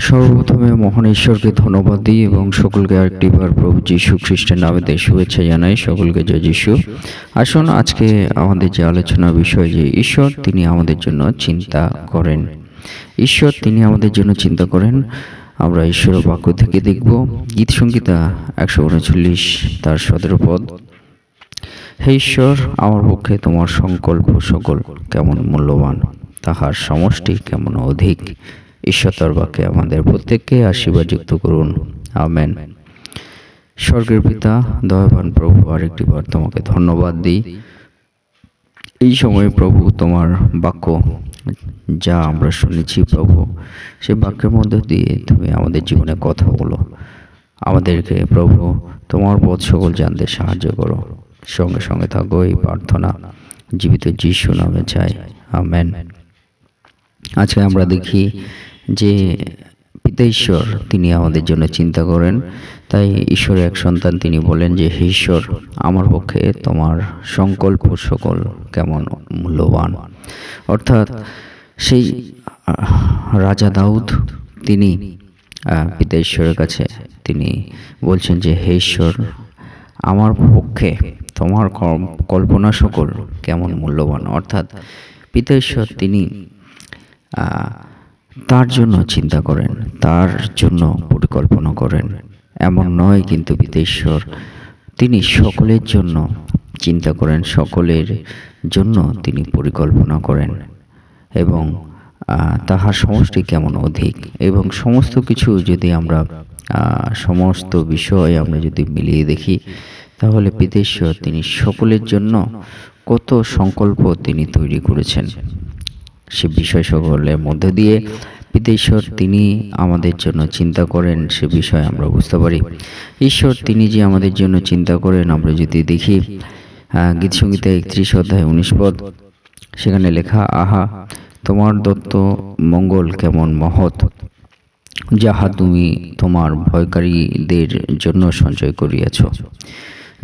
সর্বপ্রথমে মহান ঈশ্বরকে ধন্যবাদ দিই এবং সকলকে আরেকটিবার প্রভু যীশু খ্রিস্টের নামে দিয়ে শুভেচ্ছা জানাই। সকলকে জয় যীশু। আসুন আজকে আমাদের যে আলোচনা বিষয় যে ঈশ্বর, তিনি আমাদের জন্য চিন্তা করেন। ঈশ্বর, তিনি আমাদের জন্য চিন্তা করেন। আমরা ঈশ্বর বাক্য থেকে দেখব। গীত সঙ্গীতা একশো উনচল্লিশ, তার সতেরো পদ। হে ঈশ্বর, আমার পক্ষে তোমার সংকল্প সকল কেমন মূল্যবান, তাহার সমষ্টি কেমন অধিক। ঈশ্বর তার বাক্যে আমাদের প্রত্যেককে আশীর্বাদযুক্ত করুন। আমেন। স্বর্গের পিতা, দয়াবান প্রভু, আরেকটি বার তোমাকে ধন্যবাদ দিই। এই সময়ে প্রভু তোমার বাক্য যা আমরা শুনেছি প্রভু, সে বাক্যের মধ্যে দিয়ে তুমি আমাদের জীবনে কথা বলো। আমাদেরকে প্রভু তোমার পথ সকল জানতে সাহায্য করো। সঙ্গে সঙ্গে থাকো এই প্রার্থনা। জীবিত যিশু নামে চাই। আমেন। আজকে আমরা দেখি যে পিতা ঈশ্বর তিনি আমাদের জন্য চিন্তা করেন, তাই ঈশ্বরের এক সন্তান তিনি বলেন যে, হে ঈশ্বর, আমার পক্ষে তোমার সংকল্প সকল কেমন মূল্যবান। অর্থাৎ সেই রাজা দাউদ তিনি পিতা ঈশ্বরের কাছে তিনি বলছেন যে, হে ঈশ্বর, আমার পক্ষে তোমার কল্পনা সকল কেমন মূল্যবান। অর্থাৎ পিতা ঈশ্বর তিনি তার জন্য চিন্তা করেন, তার জন্য পরিকল্পনা করেন। এমন নয় কিন্তু বিদেশ্বর তিনি সকলের জন্য চিন্তা করেন, সকলের জন্য তিনি পরিকল্পনা করেন এবং তাহার সমষ্টি কেমন অধিক এবং সমস্ত কিছু যদি আমরা সমস্ত বিষয় আমরা যদি মিলিয়ে দেখি, তাহলে পিতেশ্বর তিনি সকলের জন্য কত সংকল্প তিনি তৈরি করেছেন। সে বিষয় সকলের মধ্য দিয়ে পিতেশ্বর তিনি আমাদের জন্য চিন্তা করেন সে বিষয়ে আমরা বুঝতে পারি। ঈশ্বর তিনি যে আমাদের জন্য চিন্তা করেন আমরা যদি দেখি আহ, গীত সঙ্গীতে একত্রিশ অধ্যায় উনিশ পদ সেখানে লেখা আহা তোমার দত্ত মঙ্গল কেমন মহৎ যাহা তুমি তোমার ভয়কারীদের জন্য সঞ্চয় করিয়াছ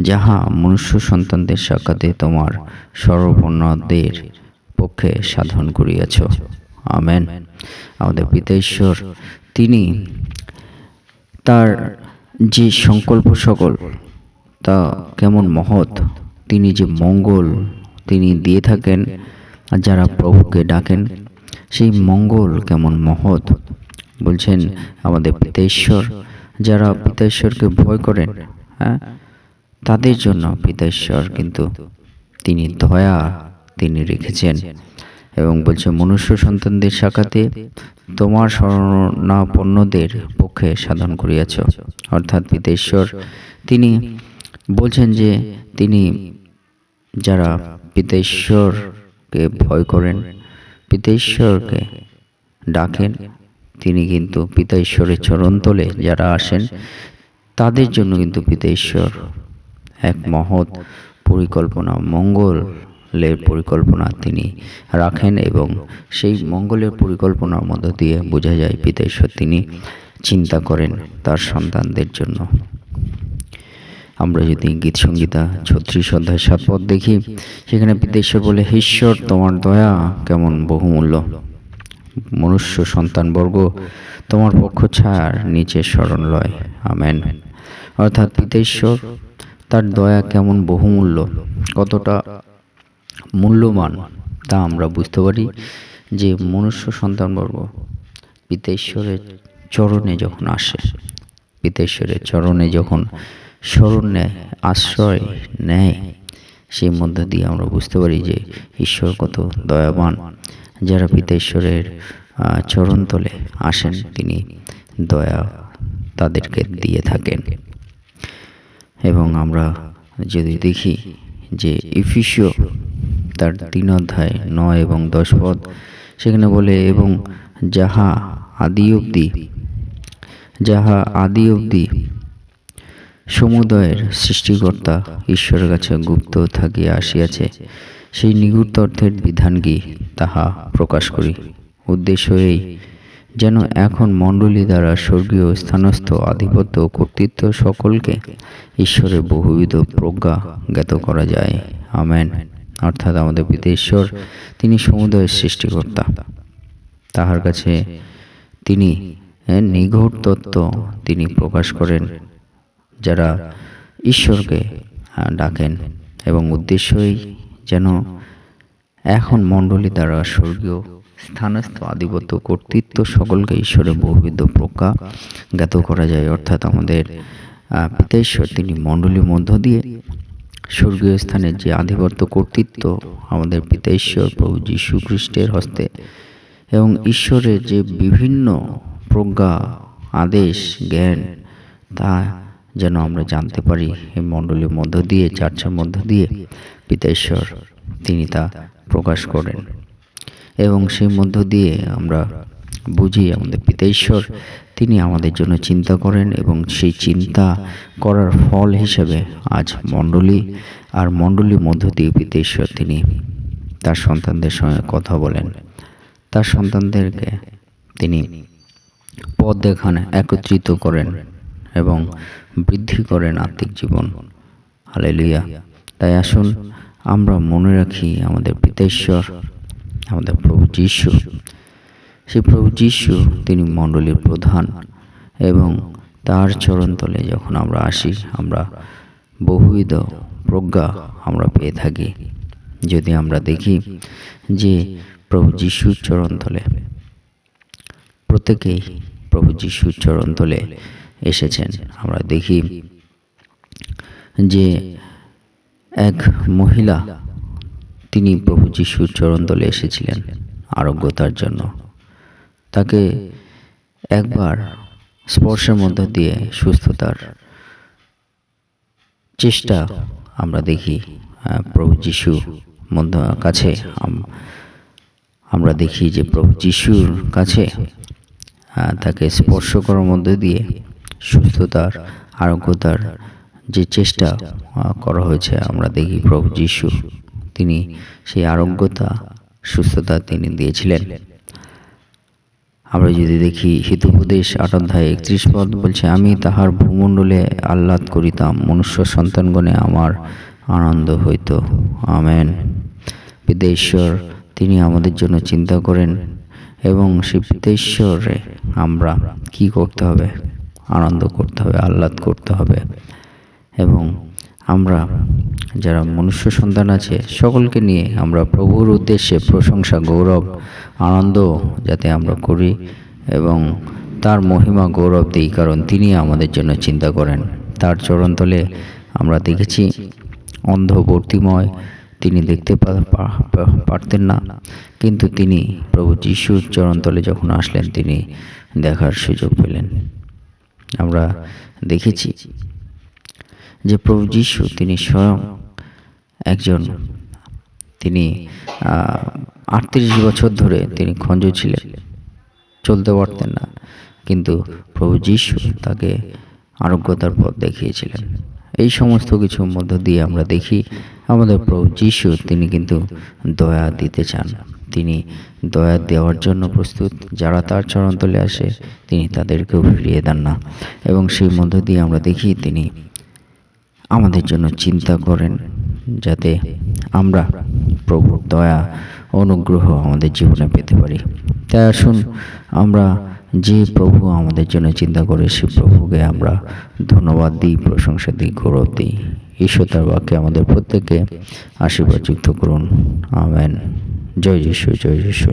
যাহা মনুষ্য সন্তানদের সাক্ষাতে তোমার সর্বপণ্যদের পক্ষে সাধন করিয়াছ। আমেন। আমাদের পিতা ঈশ্বর, তিনি তার যে সংকল্প সকল, তা কেমন মহৎ। তিনি যে মঙ্গল তিনি দিয়ে থাকেন, আর যারা প্রভুকে ডাকেন, সেই মঙ্গল কেমন মহৎ। বলছেন আমাদের পিতা ঈশ্বর, যারা পিতা ঈশ্বরকে ভয় করেন হ্যাঁ তাদের জন্য পিতা ঈশ্বর কিন্তু তিনি দয়া তিনি রেখেছেন এবং বলছে, মনুষ্য সন্তানদের শাখাতে তোমার শরণাপন্নদের পক্ষে সাধন করিয়াছ। অর্থাৎ পিতা ঈশ্বর তিনি বলছেন যে তিনি যারা পিতা ঈশ্বরকে ভয় করেন পিতা ঈশ্বরকে ডাকেন, তিনি কিন্তু পিতা ঈশ্বরের চরণতলে যারা আসেন, তাদের জন্য কিন্তু পিতা ঈশ্বর এক মহৎ পরিকল্পনা মঙ্গলের পরিকল্পনা তিনি রাখেন এবং সেই মঙ্গলের পরিকল্পনার মধ্য দিয়ে বোঝা যায় পিতা তিনি চিন্তা করেন তার সন্তানদের জন্য। আমরা যদি গীত সঙ্গীতা ছত্রিশ অধ্যায় সাত পদ দেখি, সেখানে পিতেশ্বর বলে, ঈশ্বর তোমার দয়া কেমন বহুমূল্য। মনুষ্য সন্তানবর্গ তোমার পক্ষ ছায়ার নিচে শরণ লয়। আমেন। অর্থাৎ পিতেশ্বর তার দয়া কেমন বহুমূল্য, কতটা মূল্যবান, তা আমরা বুঝতে পারি যে মনুষ্য সন্তানবর্গ পিতেশ্বরের চরণে যখন আসে, পিতেশ্বরের চরণে যখন স্মরণ নেয়, আশ্রয় নেয়, সেই মধ্য দিয়ে আমরা বুঝতে পারি যে ঈশ্বর কত দয়াবান। যারা পিতেশ্বরের চরণতলে আসেন, তিনি দয়া তাদেরকে দিয়ে থাকেন। এবং আমরা যদি দেখি যে ইফিসিও তার তিন অধ্যায়, নয় এবং দশ পদ। সেখানে বলে, এবং যাহা আদি অবধি, যাহা আদি অবধি সমুদয়ের সৃষ্টিকর্তা ঈশ্বরের কাছে গুপ্ত থাকিয়া আসিয়াছে, সেই নিগুপ্ত অর্থের বিধান কি? তাহা প্রকাশ করি। উদ্দেশ্য এই, যেন এখন মণ্ডলী দ্বারা স্বর্গীয় স্থানস্থ আধিপত্য কর্তৃত্ব সকলকে ঈশ্বরের বহুবিধ প্রজ্ঞা জ্ঞাত করা যায়। আমেন। অর্থাৎ আমাদের পিতা ঈশ্বর তিনি সমুদয়ের সৃষ্টিকর্তা। তাহার কাছে তিনি নিগূঢ় তত্ত্ব তিনি প্রকাশ করেন, যারা ঈশ্বরকে ডাকেন এবং উদ্দেশ্যই যেন এখন মণ্ডলী দ্বারা স্বর্গীয় স্থানস্থ আধিপত্য কর্তৃত্ব সকলকে ঈশ্বরের বহুবিধ প্রজ্ঞা জ্ঞাত করা যায়। অর্থাৎ আমাদের পিতা তিনি মণ্ডলীর মধ্য দিয়ে স্বর্গীয় স্থানের যে আধিপত্য কর্তৃত্ব আমাদের পিতা ঈশ্বর, প্রভু যীশু খ্রিস্টের হস্তে এবং ঈশ্বরের যে বিভিন্ন প্রজ্ঞা, আদেশ, জ্ঞান, তা যেন আমরা জানতে পারি এই মণ্ডলীর মধ্য দিয়ে, চার্চের মধ্য দিয়ে পিতা ঈশ্বর তিনি তা প্রকাশ করেন। এবং সেই মধ্য দিয়ে আমরা বুঝি আমাদের পিতা ঈশ্বর তিনি আমাদের জন্য চিন্তা করেন এবং সেই চিন্তা করার ফল হিসেবে আজ মণ্ডলী আর মণ্ডলীর মধ্য দিয়ে পিতা তিনি তার সন্তানদের সঙ্গে কথা বলেন। তার সন্তানদেরকে তিনি পথ দেখান, একত্রিত করেন এবং বৃদ্ধি করেন আত্মিক জীবন। হালেলুয়া। তাই আসুন আমরা মনে রাখি আমাদের পিতা ঈশ্বর আমাদের প্রভু যীশু সেই প্রভু যীশু, তিনি মণ্ডলীর প্রধান এবং তার চরণতলে যখন আমরা আসি, আমরা বহুবিধ প্রজ্ঞা আমরা পেয়ে থাকি। যদি আমরা দেখি যে প্রভু যিশুর চরণতলে, প্রত্যেকেই প্রভু যিশুর চরণতলে এসেছেন। আমরা দেখি যে এক মহিলা, তিনি প্রভু যিশুর চরণতলে এসেছিলেন আরোগ্যতার জন্য। তাকে একবার স্পর্শের মধ্য দিয়ে সুস্থতার চেষ্টা আমরা দেখি প্রভু যিশু মধ্য কাছে। আমরা দেখি যে প্রভু যিশুর কাছে তাকে স্পর্শ করার মধ্যে দিয়ে সুস্থতার, আরোগ্যতার যে চেষ্টা করা হয়েছে, আমরা দেখি প্রভু যিশু। তিনি সেই আরোগ্যতা, সুস্থতা তিনি দিয়েছিলেন। আমরা যদি দেখি হিতোপদেশ আট অধ্যায় একত্রিশ পদ বলছে, আমি তাহার ভূমণ্ডলে আহ্লাদ করিতাম, মনুষ্য সন্তানগণে আমার আনন্দ হইত। আমেন। বিদেশ্বর তিনি আমাদের জন্য চিন্তা করেন, এবং সেই বিদেশ্বরে আমরা কি করতে হবে? আনন্দ করতে হবে, আহ্লাদ করতে হবে। এবং আমরা যারা মনুষ্য সন্তান আছে, সকলকে নিয়ে আমরা প্রভুর উদ্দেশ্যে প্রশংসা, গৌরব, আনন্দ যাতে আমরা করি এবং তার মহিমা, গৌরব দিই, কারণ তিনি আমাদের জন্য চিন্তা করেন। তার চরণতলে আমরা দেখেছি অন্ধবর্তিময় তিনি দেখতে পারতেন না। কিন্তু তিনি প্রভু যিশুর চরণতলে যখন আসলেন, তিনি দেখার সুযোগ পেলেন। আমরা দেখেছি যে প্রভু যিশু, তিনি স্বয়ং একজন, তিনি আটত্রিশ বছর ধরে তিনি খঞ্জ ছিলেন। চলতে পারতেন না। কিন্তু প্রভু যিশু তাকে আরোগ্যতার পথ দেখিয়েছিলেন। এই সমস্ত কিছুর মধ্য দিয়ে আমরা দেখি, আমাদের প্রভু যিশু, তিনি কিন্তু দয়া দিতে চান। তিনি দয়া দেওয়ার জন্য প্রস্তুত। যারা তার চরণতলে আসে, তিনি তাদেরকেও ফিরিয়ে দেন না। এবং সেই মধ্য দিয়ে আমরা দেখি, তিনি আমাদের জন্য চিন্তা করেন যাতে আমরা প্রভুর দয়া, অনুগ্রহ আমাদের জীবনে পেতে পারি। তাই আসুন আমরা যে প্রভু আমাদের জন্য চিন্তা করে, সে প্রভুকে আমরা ধন্যবাদ দিই, প্রশংসা দিই, গৌরব দিই। ঈশ্বর তার বাক্যে আমাদের প্রত্যেককে আশীর্বাদ যুক্ত করুন। আমেন। জয় যিশু জয় যিশু।